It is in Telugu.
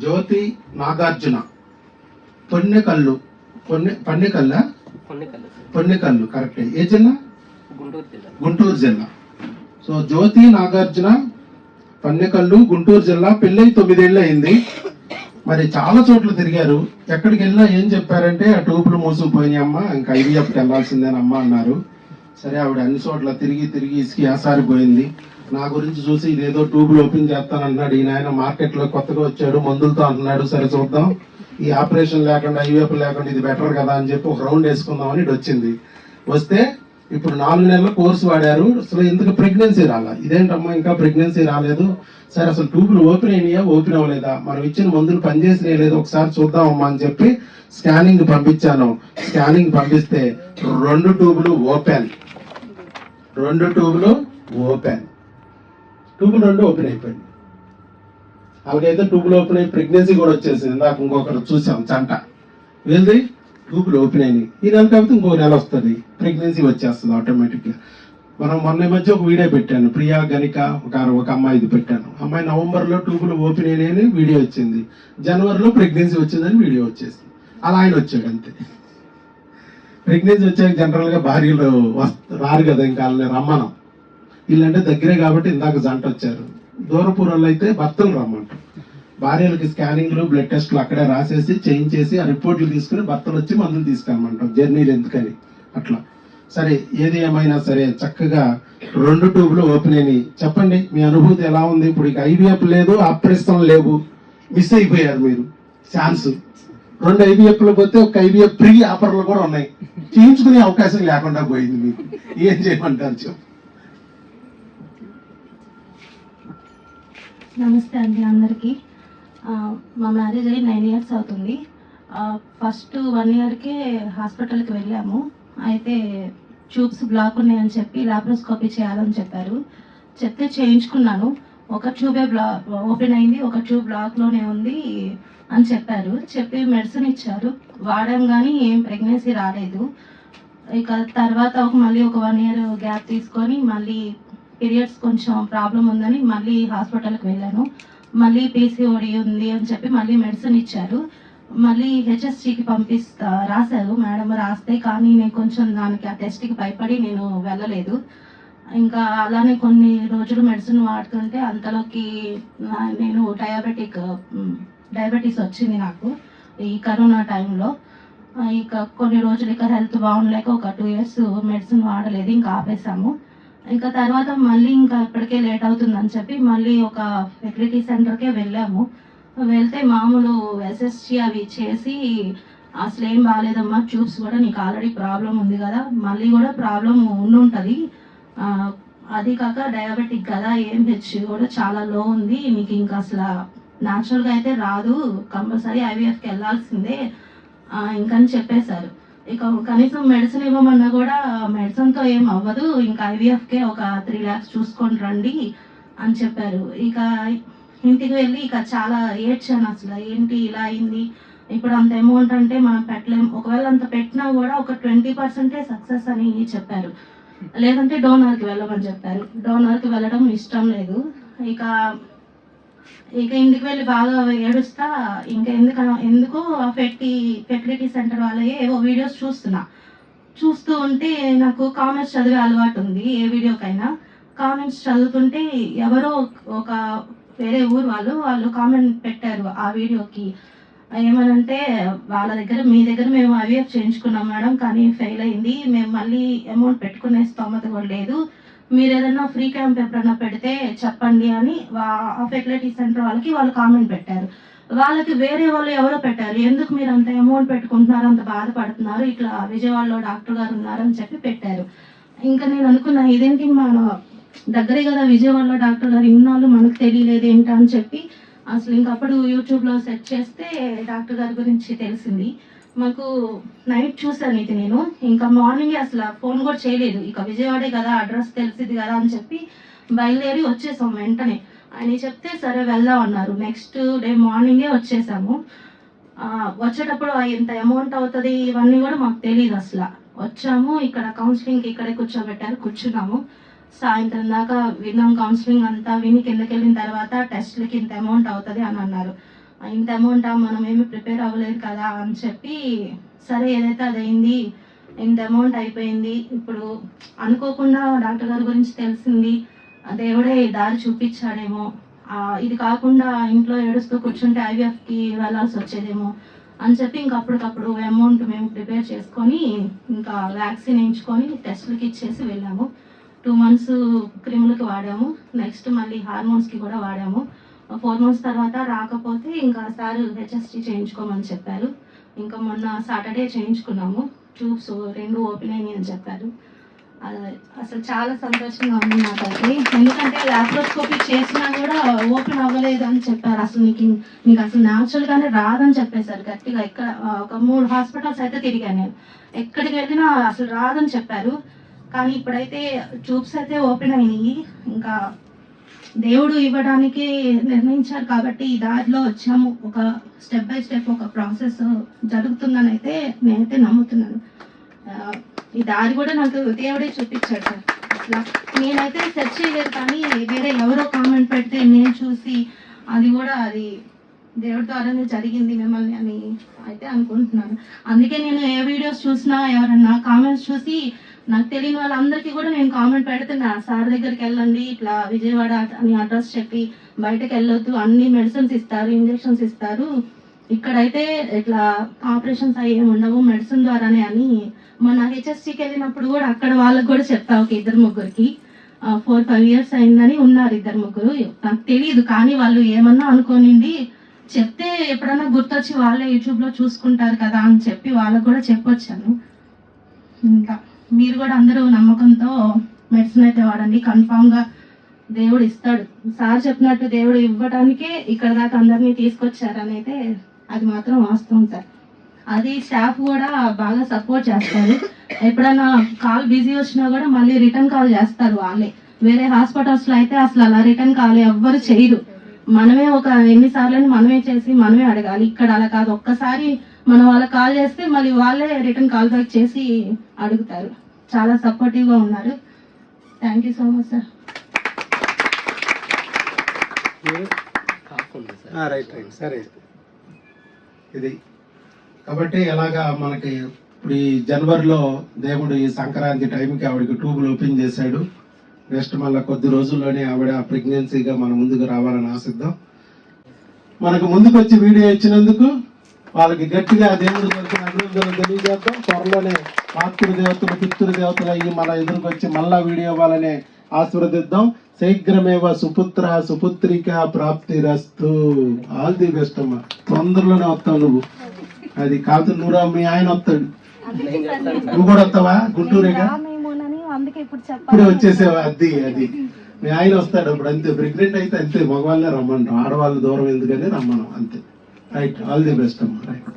జ్యోతి నాగార్జున. పొన్నెకల్లు పొన్నె పన్నెకల్ల పొన్నికల్లు కరెక్ట్. ఏ జిల్లా? గుంటూరు జిల్లా. గుంటూరు జిల్లా. సో జ్యోతి నాగార్జున పన్నెకల్లు గుంటూరు జిల్లా పెళ్ళై తొమ్మిదేళ్ళు అయింది. మరి చాలా చోట్ల తిరిగారు. ఎక్కడికి వెళ్ళినా ఏం చెప్పారంటే ఆ ట్యూబ్లు మూసుకుపోయినాయి అమ్మ ఇంకా ఐవీఎఫ్కి వెళ్ళాల్సిందేనమ్మ అన్నారు. సరే ఆవిడ అన్ని చోట్ల తిరిగి తిరిగి ఇసుకి ఆసారిపోయింది. నా గురించి చూసి ఇదేదో ట్యూబ్లు ఓపెన్ చేస్తానన్నాడు ఈయన ఆయన మార్కెట్లో కొత్తగా వచ్చాడు మందులతో అంటున్నాడు. సరే చూద్దాం. ఈ ఆపరేషన్ లేకుండా ఐవేపు లేకుండా ఇది బెటర్ కదా అని చెప్పి ఒక రౌండ్ వేసుకుందామని ఇటు వచ్చింది వస్తే ఇప్పుడు నాలుగు నెలల కోర్సు వాడారు. అసలు ఎందుకు ప్రెగ్నెన్సీ రాలా? ఇదేంటమ్మా ఇంకా ప్రెగ్నెన్సీ రాలేదు. సరే అసలు ట్యూబ్లు ఓపెన్ అయినాయా ఓపెన్ అవ్వలేదా? మనం ఇచ్చిన మందులు పనిచేసినాయా లేదు ఒకసారి చూద్దామమ్మా అని చెప్పి స్కానింగ్ పంపించాను. స్కానింగ్ పంపిస్తే రెండు ట్యూబ్లు ఓపెన్. రెండు ట్యూబ్లు ఓపెన్. ట్యూబులు రెండు ఓపెన్ అయిపోయింది. అలాగైతే ట్యూబులు ఓపెన్ అయ్యి ప్రెగ్నెన్సీ కూడా వచ్చేసింది. నాకు ఇంకొకరు చూసాం చంట. వెళ్ళి ట్యూబులు ఓపెన్ అయినాయి. ఈ నెల కాబట్టి ఇంకో నెల వస్తుంది. ప్రెగ్నెన్సీ వచ్చేస్తుంది ఆటోమేటిక్గా మనం మొన్న ఈ మధ్య ఒక వీడియో పెట్టాను. ప్రియా గణిక ఒక ఒక అమ్మాయిది పెట్టాను. అమ్మాయి నవంబర్లో ట్యూబులు ఓపెన్ అయినాయని వీడియో వచ్చింది. జనవరిలో ప్రెగ్నెన్సీ వచ్చిందని వీడియో వచ్చేసింది. అలా ఆయన వచ్చాడు అంతే. ప్రెగ్నెన్సీ వచ్చాక జనరల్గా భార్యలు వస్త రారు కదా ఇంకా వాళ్ళని రమ్మనం. వీళ్ళంటే దగ్గరే కాబట్టి ఇందాక జంట వచ్చారు. దూరపూర్వలో అయితే భర్తలు రమ్మంటారు భార్యలకి స్కానింగ్లు బ్లడ్ టెస్ట్లు అక్కడే రాసేసి చేయించేసి ఆ రిపోర్ట్లు తీసుకుని భర్తలు వచ్చి మందులు తీసుకురమ్మంటాం జర్నీలు ఎందుకని? అట్లా. సరే ఏది ఏమైనా సరే చక్కగా రెండు ట్యూబ్లు ఓపెన్ అయినాయి. చెప్పండి మీ అనుభూతి ఎలా ఉంది? ఇప్పుడు ఇక ఐవీఎఫ్ లేదు ఆపరేషన్ లేవు. మిస్ అయిపోయారు మీరు. ఛాన్స్. రెండు ఐవీఎఫ్లు పోతే ఒక ఐవీఎఫ్ ప్రీ ఆఫర్లు కూడా ఉన్నాయి. చేయించుకునే అవకాశం లేకుండా పోయింది మీకు. ఏం చేయమంటారు చెప్పు. నమస్తే అండి అందరికీ. మా మ్యారేజ్ అయ్యి నైన్ ఇయర్స్ అవుతుంది. ఫస్ట్ వన్ ఇయర్కే హాస్పిటల్కి వెళ్ళాము. అయితే ట్యూబ్స్ బ్లాక్ ఉన్నాయని చెప్పి లాప్రోస్కోపీ చేయాలని చెప్పారు. చెప్తే చేయించుకున్నాను. ఒక ట్యూబే బ్లా ఓపెన్ అయింది ఒక ట్యూబ్ బ్లాక్లోనే ఉంది అని చెప్పారు. చెప్పి మెడిసిన్ ఇచ్చారు. వాడాం కానీ ఏం ప్రెగ్నెన్సీ రాలేదు. ఇక తర్వాత ఒక మళ్ళీ ఒక వన్ ఇయర్ గ్యాప్ తీసుకొని మళ్ళీ పీరియడ్స్ కొంచెం ప్రాబ్లం ఉందని మళ్ళీ హాస్పిటల్కి వెళ్ళాను. మళ్ళీ పీసీఓడి ఉంది అని చెప్పి మళ్ళీ మెడిసిన్ ఇచ్చారు. మళ్ళీ హెచ్ఎస్సికి పంపిస్తా రాశారు. మేడం రాస్తే కానీ నేను కొంచెం దానికి ఆ టెస్ట్కి భయపడి నేను వెళ్ళలేదు. ఇంకా అలానే కొన్ని రోజులు మెడిసిన్ వాడుతుంటే అంతలోకి నేను డయాబెటిక్ డయాబెటీస్ వచ్చింది నాకు ఈ కరోనా టైంలో ఇంకా ఇక కొన్ని రోజులు ఇక హెల్త్ బాగుండలేక ఒక టూ ఇయర్స్ మెడిసిన్ వాడలేదు ఇంకా ఆపేసాము ఇంకా తర్వాత మళ్ళీ ఇంకా ఇప్పటికే లేట్ అవుతుందని చెప్పి మళ్ళీ ఒక ఫెసిలిటీ సెంటర్కే వెళ్ళాము. వెళ్తే మామూలు ఎస్ఎస్టీ అవి చేసి అసలు ఏం బాగాలేదమ్మా ట్యూబ్స్ కూడా నీకు ఆల్రెడీ ప్రాబ్లం ఉంది కదా. మళ్ళీ కూడా ప్రాబ్లం ఉండుంటుంది. అది కాక డయాబెటిక్ కదా ఏం హెచ్ కూడా చాలా లో ఉంది. నీకు ఇంకా అసలు న్యాచురల్గా అయితే రాదు. కంపల్సరీ ఐవీఎఫ్కి వెళ్ళాల్సిందే. ఇంకని చెప్పేశారు. ఇక కనీసం మెడిసిన్ ఇవ్వమన్నా కూడా మెడిసిన్తో ఏం అవ్వదు. ఇంకా ఐవీఎఫ్కే ఒక త్రీ ల్యాక్స్ చూసుకొని రండి అని చెప్పారు. ఇక ఇంటికి వెళ్ళి ఇక చాలా ఏడ్చాను అసలు. ఏంటి ఇలా అయింది? ఇప్పుడు అంత అమౌంట్ అంటే మనం పెట్టలేము ఒకవేళ అంత పెట్టినా కూడా ఒక ట్వంటీ పర్సెంటే సక్సెస్ అని చెప్పారు. లేదంటే డోనర్కి వెళ్ళమని చెప్పారు. డోనర్కి వెళ్ళడం ఇష్టం లేదు. ఇక ఇక ఇంటికి వెళ్ళి బాగా ఏడుస్తా? ఇంకా ఎందుకు ఎందుకు ఫెట్టి ఫెర్టిలిటీ సెంటర్ వాళ్ళే ఏవో వీడియోస్ చూస్తున్నా. చూస్తూ ఉంటే నాకు కామెంట్స్ చదివే అలవాటు ఉంది ఏ వీడియోకైనా. కామెంట్స్ చదువుతుంటే ఎవరో ఒక వేరే ఊరు వాళ్ళు వాళ్ళు కామెంట్ పెట్టారు ఆ వీడియోకి. ఏమనంటే వాళ్ళ దగ్గర మీ దగ్గర మేము ఐవీఎఫ్ చేయించుకున్నాం మేడం కానీ ఫెయిల్ అయింది. మేము మళ్ళీ అమౌంట్ పెట్టుకునే స్తోమత కూడా లేదు. మీరు ఏదైనా ఫ్రీ క్యాంప్ ఎప్పుడన్నా పెడితే చెప్పండి అని వా- ఆ సెంటర్ వాళ్ళకి వాళ్ళు కామెంట్ పెట్టారు. వాళ్ళకి వేరే వాళ్ళు ఎవరో పెట్టారు. ఎందుకు మీరు అంత అమౌంట్ పెట్టుకుంటున్నారు అంత బాధపడుతున్నారు? ఇట్లా విజయవాడలో డాక్టర్ గారు ఉన్నారని చెప్పి పెట్టారు. ఇంకా నేను అనుకున్నా ఇదేంటి మన దగ్గరే కదా విజయవాడలో డాక్టర్ గారు ఇన్నాళ్ళు మనకు తెలియలేదు ఏంటని చెప్పి అసలు ఇంకప్పుడు యూట్యూబ్లో సెర్చ్ చేస్తే డాక్టర్ గారి గురించి తెలిసింది. మాకు నైట్ చూసాను ఇది నేను. ఇంకా మార్నింగ్ అసలు ఫోన్ కూడా చేయలేదు. ఇక విజయవాడే కదా అడ్రస్ తెలిసింది కదా అని చెప్పి బయలుదేరి వచ్చేసాం వెంటనే. ఆయన చెప్తే సరే వెళ్దాం అన్నారు. నెక్స్ట్ డే మార్నింగే వచ్చేసాము. వచ్చేటప్పుడు ఇంత అమౌంట్ అవుతుంది ఇవన్నీ కూడా మాకు తెలియదు అసలు. వచ్చాము ఇక్కడ కౌన్సిలింగ్ ఇక్కడే కూర్చోబెట్టారు కూర్చున్నాము. సాయంత్రం దాకా విన్నాం కౌన్సిలింగ్ అంతా విని కిందకి వెళ్ళిన తర్వాత టెస్ట్లకి ఇంత అమౌంట్ అవుతుంది అని అన్నారు. ఇంత అమౌంట్ మనం ఏమి ప్రిపేర్ అవ్వలేదు కదా అని చెప్పి సరే ఏదైతే అది అయింది ఇంత అమౌంట్ అయిపోయింది ఇప్పుడు అనుకోకుండా డాక్టర్ గారి గురించి తెలిసింది దేవుడే దారి చూపించాడేమో. ఇది కాకుండా ఇంట్లో ఏడుస్తూ కూర్చుంటే ఐవిఎఫ్కి వెళ్ళాల్సి వచ్చేదేమో అని చెప్పి ఇంకా అప్పటికప్పుడు అమౌంట్ మేము ప్రిపేర్ చేసుకొని ఇంకా వ్యాక్సిన్ వేయించుకొని టెస్ట్లకి ఇచ్చేసి వెళ్ళాము. టూ మంత్స్ క్రిములకి వాడాము. నెక్స్ట్ మళ్ళీ హార్మోన్స్కి కూడా వాడాము. ఫోర్ మంత్స్ తర్వాత రాకపోతే ఇంకా సార్ హెచ్ఎస్టీ చేయించుకోమని చెప్పారు. ఇంకా మొన్న సాటర్డే చేయించుకున్నాము. ట్యూబ్స్ రెండు ఓపెన్ అయినాయి అని చెప్పారు. అసలు చాలా సంతోషంగా ఉంది నాకైతే ఎందుకంటే లాప్రోస్కోపీ చేసినా కూడా ఓపెన్ అవ్వలేదు అని చెప్పారు. అసలు నీకు నీకు అసలు న్యాచురల్గానే రాదని చెప్పేశారు గట్టిగా. ఎక్కడ ఒక మూడు హాస్పిటల్స్ అయితే తిరిగాను నేను. ఎక్కడికి వెళ్ళినా అసలు రాదని చెప్పారు. కానీ ఇప్పుడైతే ట్యూబ్స్ అయితే ఓపెన్ అయినాయి. ఇంకా దేవుడు ఇవ్వడానికి నిర్ణయించారు కాబట్టి ఈ దారిలో వచ్చాము. ఒక స్టెప్ బై స్టెప్ ఒక ప్రాసెస్ జరుగుతుందని అయితే నేనైతే నమ్ముతున్నాను. ఈ దారి కూడా నాకు దేవుడే చూపించాడు సార్. అసలు నేనైతే సెర్చ్ చేయలేదు కానీ వేరే ఎవరో కామెంట్ పెడితే నేను చూసి అది కూడా అది దేవుడి ద్వారానే జరిగింది మిమ్మల్ని అని అయితే అనుకుంటున్నాను. అందుకే నేను ఏ వీడియోస్ చూసినా ఎవరన్నా కామెంట్స్ చూసి నాకు తెలియని వాళ్ళందరికీ కూడా నేను కామెంట్ పెడుతున్నా. సార్ దగ్గరికి వెళ్ళండి ఇట్లా విజయవాడ అని అడ్రస్ చెప్పి బయటకు వెళ్ళొద్దు. అన్ని మెడిసిన్స్ ఇస్తారు ఇంజెక్షన్స్ ఇస్తారు. ఇక్కడైతే ఇట్లా ఆపరేషన్స్ అయ్యే ఉండవు మెడిసిన్ ద్వారానే అని మొన్న హెచ్ఎస్టీకి వెళ్ళినప్పుడు కూడా అక్కడ వాళ్ళకి కూడా చెప్తా ఒక ఇద్దరు ముగ్గురికి. ఫోర్ ఫైవ్ ఇయర్స్ అయిందని ఉన్నారు ఇద్దరు ముగ్గురు. నాకు తెలియదు కానీ వాళ్ళు ఏమన్నా అనుకోనిండి చెప్తే ఎప్పుడన్నా గుర్తొచ్చి వాళ్ళే యూట్యూబ్లో చూసుకుంటారు కదా అని చెప్పి వాళ్ళకు కూడా చెప్పొచ్చాను. ఇంకా మీరు కూడా అందరూ నమ్మకంతో మెడిసిన్ అయితే వాడండి. కన్ఫామ్గా దేవుడు ఇస్తాడు. సార్ చెప్పినట్టు దేవుడు ఇవ్వడానికే ఇక్కడ దాకా అందరినీ తీసుకొచ్చారని అయితే అది మాత్రం వాస్తవం సార్. అది స్టాఫ్ కూడా బాగా సపోర్ట్ చేస్తారు. ఎప్పుడైనా కాల్ బిజీ వచ్చినా కూడా మళ్ళీ రిటర్న్ కాల్ చేస్తారు వాళ్ళే. వేరే హాస్పిటల్స్లో అయితే అసలు అలా రిటర్న్ కాల్ ఎవ్వరు చేయరు. మనమే ఒక ఎన్నిసార్లు మనమే చేసి మనమే అడగాలి. ఇక్కడ అలా కాదు. ఒక్కసారి మనం వాళ్ళకి కాల్ చేస్తే మళ్ళీ వాళ్ళే రిటర్న్ కాల్ బ్యాక్ చేసి అడుగుతారు. చాలా సపోర్టివ్గా ఉన్నారు. Thank you so much sir sir right right సరే. ఇది. కాబట్టి ఎలాగా మనకి ఇప్పుడు ఈ జనవరిలో దేవుడు ఈ సంక్రాంతి టైంకి ఆవిడకి ట్యూబులు ఓపెన్ చేశాడు. నెక్స్ట్ మళ్ళీ కొద్ది రోజుల్లోనే ఆవిడ ప్రెగ్నెన్సీగా మన ముందుకు రావాలని ఆశిద్దాం. మనకు ముందుకు వచ్చి వీడియో ఇచ్చినందుకు వాళ్ళకి గట్టిగా దేవుడు తరపున అభినందనలు తెలియజేద్దాం. త్వరలోనే మాతృ దేవతలు పితృ దేవతలు అయ్యి మన ఎదురుకు వచ్చి మళ్ళా వీడియో వాళ్ళనే ఆశీర్వదిద్దాం. శీఘ్రమేవ సుపుత్ర సుపుత్రిక ప్రాప్తి రస్తు ఆల్ ది బెస్ట్ అమ్మా. తొందరలోనే వస్తావు నువ్వు. అది కాదు నువ్వు మీ ఆయన వస్తాడు. నువ్వు కూడా వస్తావా? గుంటూరేగా? ఇప్పుడు ఇప్పుడే వచ్చేసేవా? అది అది. మీ ఆయన వస్తాడు అప్పుడు అంతే. ప్రెగ్నెంట్ అయితే అంతే. మగవాళ్ళే రమ్మంటాం ఆడవాళ్ళు దూరం ఎందుకని రమ్మను అంతే. రైట్ ఆల్ ది బెస్ట్ అమ్మా రైట్